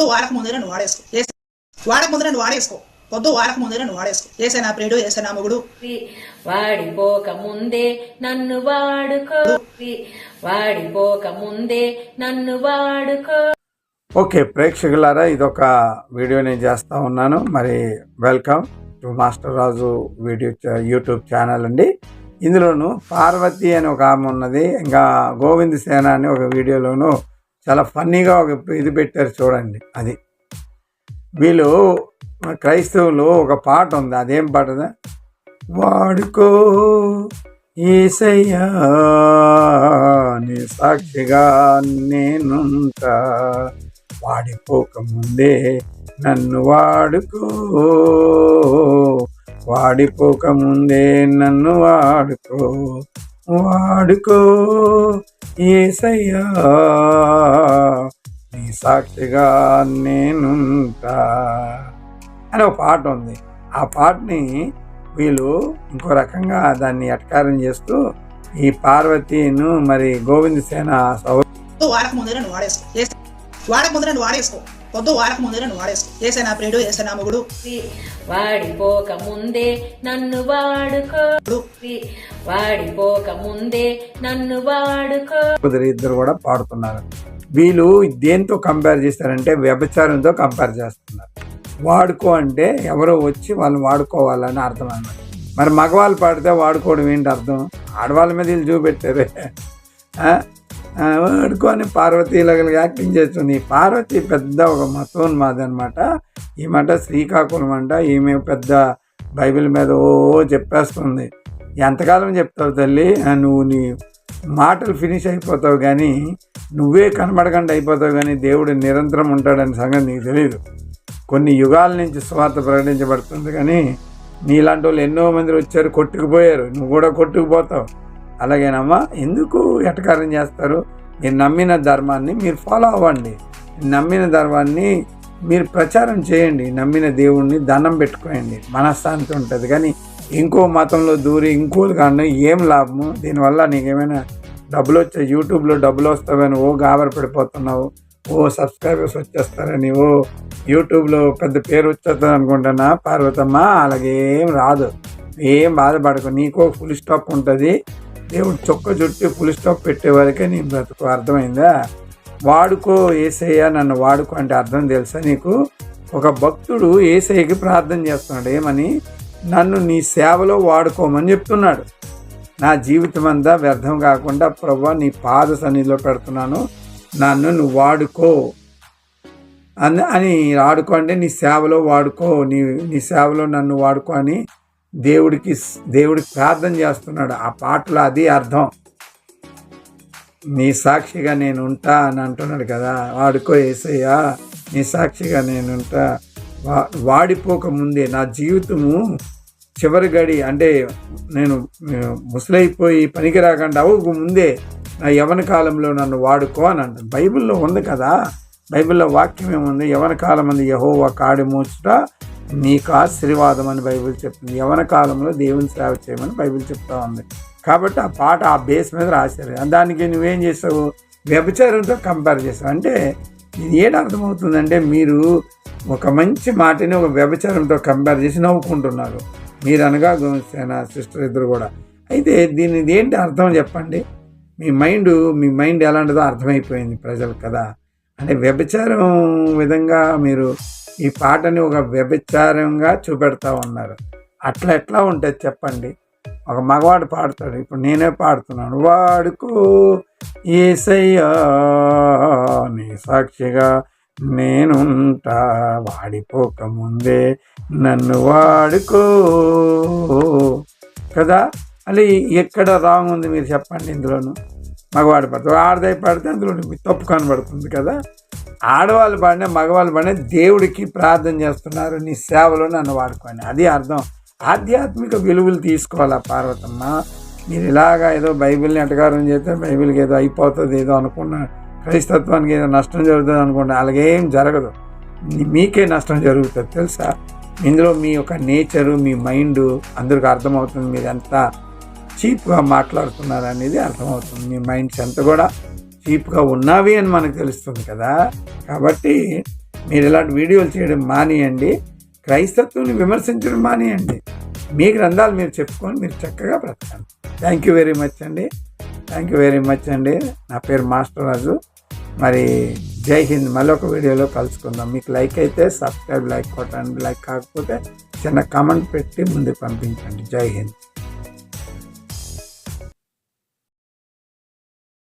పొద్దు వాడక ముందే నువ్వు వాడేసుకో. వాడక ముందే నువ్వు వాడేసుకో. పొద్దు వాడక ముందే నువ్వు వాడేసుకో. ఏసే నా ప్రియుడు ఏసే నా మొగుడు. వాడిపోక ముందే నన్ను వాడుకో. వాడిపోక ముందే నన్ను వాడుకో. ఓకే ప్రేక్షకులారా ఇదొక వీడియో నేను చేస్తా ఉన్నాను. మరి welcome to master Raju video చా- యూట్యూబ్ ఛానల్ అండి. ఇందులోను పార్వతి అని ఒక ఆమె ఉన్నది. ఇంకా గోవింద్ సేన అని ఒక వీడియోలోను చాలా ఫన్నీగా ఒక ఇది పెట్టారు చూడండి అది. వీళ్ళు క్రైస్తవులు ఒక పాట ఉంది. అదేం పాట వాడుకో ఏసయ్యా నీ సాక్షిగా నేనుంటా. వాడిపోక ముందే నన్ను వాడుకో. వాడిపోక ముందే నన్ను వాడుకో. వాడుకో ఏసయ్యా నీ సాక్షిగా నేనుంటా అని ఒక పాట ఉంది. ఆ పాటని వీళ్ళు ఇంకో రకంగా దాన్ని అటకారం చేస్తూ ఈ పార్వతీను మరి గోవింద సేన సౌ వాడక ముందే వాడేసుకో. వాడక ముందే వాడేసుకో. పొద్దు వాడక ముందే నువ్వు వాడేసుకో. ఏసే నా ప్రియుడు ఏసే నా మొగుడు? వాడిపోక ముందే నన్ను వాడుకో. వాడిపోక ముందే నన్ను వాడుకో. కుదిరి ఇద్దరు కూడా పాడుతున్నారు. వీళ్ళు దేంతో కంపేర్ చేస్తారంటే వ్యభిచారంతో కంపేర్ చేస్తున్నారు. వాడుకో అంటే ఎవరో వచ్చి వాళ్ళు వాడుకోవాలని అర్థం అన్నమాట. మరి మగవాళ్ళు పాడితే వాడుకోవడం ఏంటి అర్థం? ఆడవాళ్ళ మీద వీళ్ళు చూపెట్టారే. ఆడుకొని పార్వతీ ఇలాగ యాక్టింగ్ చేస్తుంది. పార్వతి పెద్ద ఒక మతోన్మాది అనమాట ఈమంట శ్రీకాకుళం అంట. ఈమె పెద్ద బైబిల్ మీద ఓ చెప్పేస్తుంది. ఎంతకాలం చెప్తావు తల్లి? ఆ, నువ్వు నీ మాటలు ఫినిష్ అయిపోతావు కానీ నువ్వే కనబడకుండా అయిపోతావు కానీ దేవుడు నిరంతరం ఉంటాడని సంగతి నీకు తెలియదు కొన్ని యుగాల నుంచి స్వార్థ ప్రకటించబడుతుంది కానీ నీలాంటి వాళ్ళు ఎన్నో మంది వచ్చారు కొట్టుకుపోయారు. నువ్వు కూడా కొట్టుకుపోతావు. అలాగేనమ్మా ఎందుకు ఎటకారం చేస్తారు? మీరు నమ్మిన ధర్మాన్ని మీరు ఫాలో అవ్వండి. నమ్మిన ధర్మాన్ని మీరు ప్రచారం చేయండి. నమ్మిన దేవుణ్ణి దండం పెట్టుకోండి మనశ్శాంతి ఉంటుంది. కానీ ఇంకో మతంలో దూరి ఇంకోలు కానీ ఏం లాభము? దీనివల్ల నీకేమైనా డబ్బులు వచ్చే యూట్యూబ్లో డబ్బులు వస్తావని ఓ గాబర పడిపోతున్నావు. ఓ సబ్స్క్రైబర్స్ వచ్చేస్తారని ఓ యూట్యూబ్లో పెద్ద పేరు వచ్చేస్తుంది అనుకుంటున్నా పార్వతమ్మ. అలాగేం రాదు. ఏం బాధపడకు. నీకో ఫుల్ స్టాప్ ఉంటుంది. దేవుడు చొక్క చుట్టి ఫుల్ స్టాప్ పెట్టే వరకే నీ బ్రతుకు అర్థమైందా? వాడుకో ఏసయ్య నన్ను వాడుకో అంటే అర్థం తెలుసా నీకు? ఒక భక్తుడు ఏసయ్యకి ప్రార్థన చేస్తున్నాడు. ఏమని? నన్ను నీ సేవలో వాడుకోమని చెప్తున్నాడు. నా జీవితం అంతా వ్యర్థం కాకుండా ప్రభా నీ పాద సన్నిధిలో పెడుతున్నాను. నన్ను నువ్వు వాడుకో. అని అని వాడుకో అంటే నీ సేవలో వాడుకో. నీ నీ సేవలో నన్ను వాడుకో అని దేవుడికి దేవుడికి ప్రార్థన చేస్తున్నాడు. ఆ పాటలో అది అర్థం. నీ సాక్షిగా నేను ఉంటా అని అంటున్నాడు కదా. వాడుకో ఏసయ్యా నీ సాక్షిగా నేను ఉంటా. వా వాడిపోక ముందే నా జీవితము చివరి గడి అంటే నేను ముసలైపోయి పనికి రాకుండా అవ్వక ముందే నా యవన కాలంలో నన్ను వాడుకో అని అంట. బైబిల్లో ఉంది కదా. బైబిల్లో వాక్యం ఏముంది? యవన కాలం అంది యహోవా కాడి మూచుట నీకు ఆశీర్వాదం అని బైబిల్ చెప్తుంది. యవన కాలంలో దేవుని సేవ చేయమని బైబిల్ చెప్తా ఉంది. కాబట్టి ఆ పాట ఆ బేస్ మీద రాశారు. దానికి నువ్వేం చేసావు? వ్యభిచారంతో కంపేర్ చేసావు. అంటే ఇది ఏంటి అర్థమవుతుందంటే మీరు ఒక మంచి మాటని ఒక వ్యభిచారంతో కంపేర్ చేసి నవ్వుకుంటున్నారు. మీరు అనగా గోవిందసేన సిస్టర్ ఇద్దరు కూడా. అయితే దీని ఏంటి అర్థం చెప్పండి? మీ మైండ్ మీ మైండ్ ఎలాంటిదో అర్థమైపోయింది ప్రజలు కదా. అంటే వ్యభిచారం విధంగా మీరు ఈ పాటని ఒక వ్యభిచారంగా చూపెడతా ఉన్నారు. అట్లా ఎట్లా ఉంటుంది చెప్పండి. ఒక మగవాడు పాడతాడు. ఇప్పుడు నేనే పాడుతున్నాను. వాడుకో ఏసయ్యా నీ సాక్షిగా నేనుంటా. వాడిపోకముందే నన్ను వాడుకో. కదా? అది ఎక్కడ రాంగ్ ఉంది మీరు చెప్పండి ఇందులోను? మగవాడు పడతాడు ఆడదై పడితే అందులో తప్పు కనబడుతుంది కదా. ఆడవాళ్ళు పడినా మగవాళ్ళు పడినా దేవుడికి ప్రార్థన చేస్తున్నారు నీ సేవలో నన్ను వాడుకోండి అది అర్థం. ఆధ్యాత్మిక విలువలు తీసుకోవాలా పార్వతమ్మ? మీరు ఇలాగా ఏదో బైబిల్ని అటకారం చేస్తే బైబిల్కి ఏదో అయిపోతుంది ఏదో అనుకున్న. క్రైస్తత్వానికి ఏదో నష్టం జరుగుతుంది అనుకోండి అలాగేం జరగదు. మీకే నష్టం జరుగుతుంది తెలుసా? ఇందులో మీ యొక్క నేచరు మీ మైండ్ అందరికి అర్థమవుతుంది మీరు ఎంత చీప్గా మాట్లాడుతున్నారు అనేది అర్థమవుతుంది. మీ మైండ్స్ ఎంత కూడా చీప్గా ఉన్నావి అని మనకు తెలుస్తుంది కదా. కాబట్టి మీరు ఇలాంటి వీడియోలు చేయడం మానేయండి. క్రైస్తత్వాన్ని విమర్శించడం మానేయండి. మీ గ్రంథాలు మీరు చెప్పుకొని మీరు చక్కగా బ్రతకండి. థ్యాంక్ యూ వెరీ మచ్ అండి. థ్యాంక్ యూ వెరీ మచ్ అండి. నా పేరు మాస్టర్ రాజు. మరి జై హింద్. మళ్ళీ ఒక వీడియోలో కలుసుకుందాం. మీకు లైక్ అయితే సబ్స్క్రైబ్ లైక్ కొట్టండి. లైక్ కాకపోతే చిన్న కామెంట్ పెట్టి ముందుకు పంపించండి. జై హింద్.